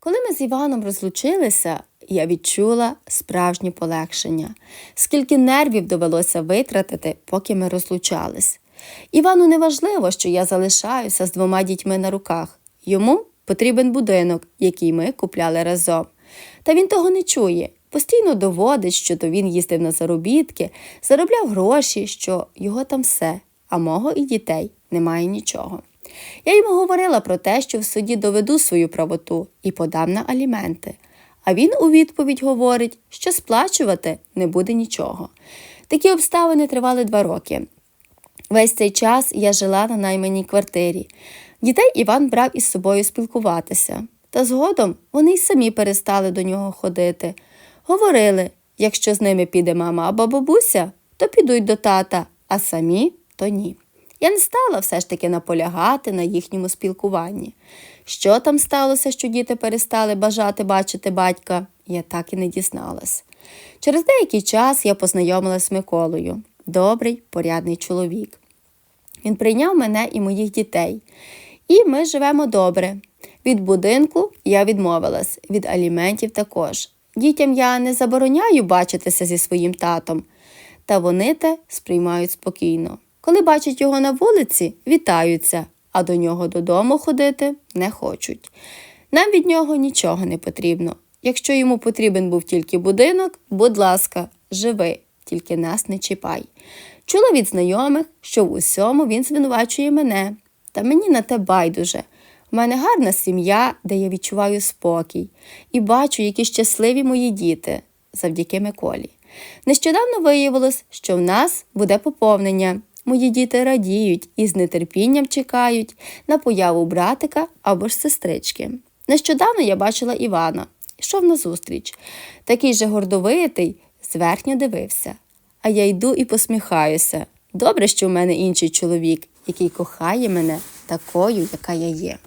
Коли ми з Іваном розлучилися, я відчула справжнє полегшення, скільки нервів довелося витратити, поки ми розлучались. Івану не важливо, що я залишаюся з двома дітьми на руках. Йому потрібен будинок, який ми купляли разом. Та він того не чує. Постійно доводить, що то він їздив на заробітки, заробляв гроші, що його там все, а мого і дітей немає нічого. Я йому говорила про те, що в суді доведу свою правоту і подам на аліменти. А він у відповідь говорить, що сплачувати не буде нічого. Такі обставини тривали два роки. Весь цей час я жила на найманій квартирі. Дітей Іван брав із собою спілкуватися. Та згодом вони й самі перестали до нього ходити. Говорили, якщо з ними піде мама або бабуся, то підуть до тата, а самі то ні. Я не стала все ж таки наполягати на їхньому спілкуванні. Що там сталося, що діти перестали бажати бачити батька, я так і не дізналась. Через деякий час я познайомилась з Миколою. Добрий, порядний чоловік. Він прийняв мене і моїх дітей. І ми живемо добре. Від будинку я відмовилась, від аліментів також. Дітям я не забороняю бачитися зі своїм татом, та вони те сприймають спокійно. Коли бачать його на вулиці, вітаються, а до нього додому ходити не хочуть. Нам від нього нічого не потрібно. Якщо йому потрібен був тільки будинок, будь ласка, живи, тільки нас не чіпай. Чула від знайомих, що в усьому він звинувачує мене, та мені на те байдуже. У мене гарна сім'я, де я відчуваю спокій, і бачу, які щасливі мої діти завдяки Миколі. Нещодавно виявилось, що в нас буде поповнення. Мої діти радіють і з нетерпінням чекають на появу братика або ж сестрички. Нещодавно я бачила Івана, йшов назустріч. Такий же гордовитий, зверхньо дивився. А я йду і посміхаюся. Добре, що в мене інший чоловік, який кохає мене такою, яка я є.